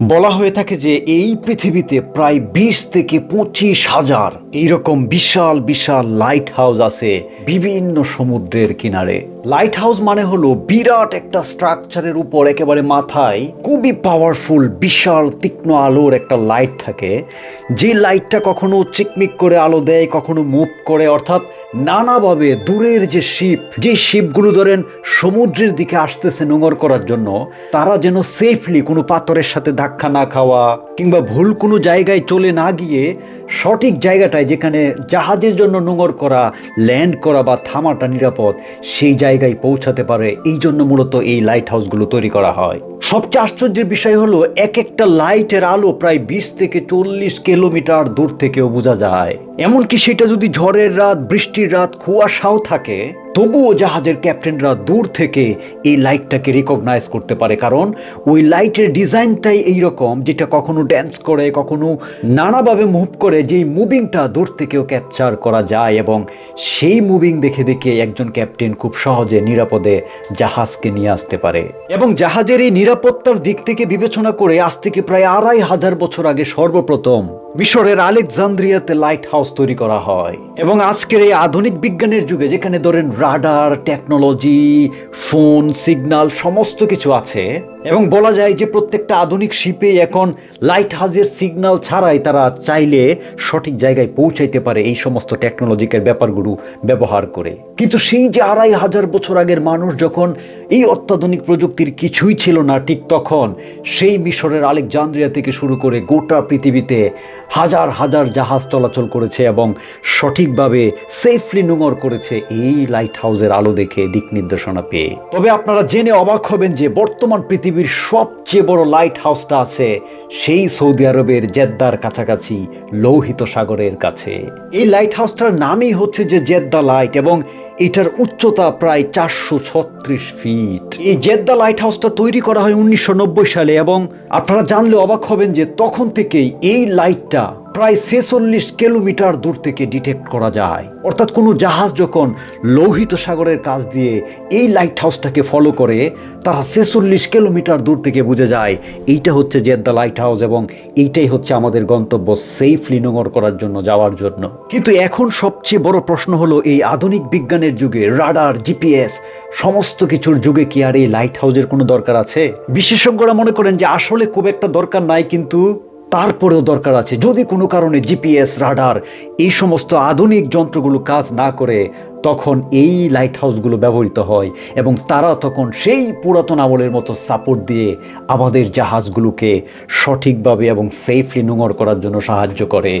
বলা হয়ে থাকে যে এই পৃথিবীতে প্রায় বিশ থেকে পঁচিশ হাজার এইরকম বিশাল বিশাল লাইট হাউস আছে বিভিন্ন সমুদ্রের কিনারে। লাইট হাউস মানে হলো বিরাট একটা স্ট্রাকচারের উপর একেবারে মাথায় খুবই পাওয়ারফুল বিশাল, তীক্ষ্ণ আলোর একটা লাইট থাকে। যে লাইটটা কখনো চিকমিক করে আলো দেয়, কখনো মুভ করে, অর্থাৎ নানাভাবে দূরের যে শিপ, যে শিপগুলো ধরেন সমুদ্রের দিকে আসতেছে নোঙর করার জন্য, তারা যেন সেফলি কোনো পাথরের সাথে ধাক্কা না খাওয়া কিংবা ভুল কোনো জায়গায় চলে না গিয়ে সঠিক জায়গাটায় যেখানে জাহাজের জন্য নোঙর করা ল্যান্ড করা বা থামাটা নিরাপদ, সেই জায়গায় পৌঁছাতে পারে। এই জন্য মূলত এই লাইট হাউসগুলো তৈরি করা হয়। সবচেয়ে আশ্চর্যের বিষয় হলো, এক একটা লাইটের আলো প্রায় বিশ থেকে চল্লিশ কিলোমিটার দূর থেকেও বোঝা যায়। এমনকি সেটা যদি ঝড়ের রাত, বৃষ্টির রাত, কুয়াশাও থাকে তবুও জাহাজের ক্যাপ্টেনরা দূর থেকে এই লাইটটাকে রিকগনাইজ করতে পারে, কারণ ওই লাইটের ডিজাইনটাই এইরকম যেটা কখনো ড্যান্স করে, কখনো নানাভাবে মুভ করে, যেই মুভিংটা দূর থেকেও ক্যাপচার করা যায় এবং সেই মুভিং দেখে দেখে একজন ক্যাপ্টেন খুব সহজে নিরাপদে জাহাজকে নিয়ে আসতে পারে। এবং জাহাজের এই নিরাপত্তার দিক থেকে বিবেচনা করে আজ থেকে প্রায় আড়াই হাজার বছর আগে সর্বপ্রথম মিশরের আলেকজান্দ্রিয়াতে লাইট হাউস তৈরি করা হয়। এবং আজকের এই আধুনিক বিজ্ঞানের যুগে যেখানে ধরেন রাডার টেকনোলজি ফোন সিগনাল সমস্ত কিছু আছে, এবং বলা যায় যে প্রত্যেকটা আধুনিক শিপে এখন লাইট হাউসের সিগনাল ছাড়াই তারা চাইলে সঠিক জায়গায় পৌঁছাইতে পারে এই সমস্ত টেকনোলজিক্যাল ব্যাপারগুলো ব্যবহার করে। কিন্তু সেই যে আড়াই হাজার বছর আগের মানুষ যখন এই অত্যাধুনিক প্রযুক্তির কিছুই ছিল না, ঠিক তখন সেই মিশরের আলেকজান্দ্রিয়া থেকে শুরু করে গোটা পৃথিবীতে হাজার হাজার জাহাজ চলাচল করেছে এবং সঠিকভাবে সেফলি নোঙর করেছে এই লাইট হাউসের আলো দেখে দিক নির্দেশনা পেয়ে। তবে আপনারা জেনে অবাক হবেন যে বর্তমান পৃথিবীর সবচেয়ে বড় লাইট হাউসটা আছে সেই সৌদি আরবের জেদ্দার কাছাকাছি, লৌহিত সাগরের কাছে। এই লাইট হাউসটার নামই হচ্ছে যে জেদ্দা লাইট এবং এটার উচ্চতা প্রায় চারশো ছত্রিশ ফিট। এই জেদ্দা লাইট হাউসটা তৈরি করা হয় উনিশশো নব্বই সালে এবং আপনারা জানলে অবাক হবেন যে তখন থেকেই এই লাইটটা প্রায় ছেচল্লিশ কিলোমিটার দূর থেকে ডিটেক্ট করা যায়। অর্থাৎ কোনো জাহাজ যখন লৌহিত সাগরের কাছ দিয়ে এই লাইট হাউসটাকে ফলো করে, তারা ছেচল্লিশ কিলোমিটার দূর থেকে বুঝে যায়, এইটা হচ্ছে জেদ্দা লাইট হাউস এবং এইটাই হচ্ছে আমাদের গন্তব্য সেফলি নোঙর করার জন্য যাওয়ার জন্য। কিন্তু এখন সবচেয়ে বড় প্রশ্ন হলো, এই আধুনিক বিজ্ঞানের যুগে রাডার, জিপিএস, সমস্ত কিছুর যুগে কি আর এই লাইট হাউজের কোনো দরকার আছে? বিশেষজ্ঞরা মনে করেন যে আসলে খুব একটা দরকার নাই, কিন্তু তারপরেও দরকার আছে। যদি কোনো কারণে জিপিএস, রাডার এই সমস্ত আধুনিক যন্ত্রগুলো কাজ না করে, তখন এই লাইট হাউসগুলো ব্যবহৃত হয় এবং তারা তখন সেই পুরাতন আমলের মতো সাপোর্ট দিয়ে আমাদের জাহাজগুলোকে সঠিকভাবে এবং সেফলি নোঙর করার জন্য সাহায্য করে।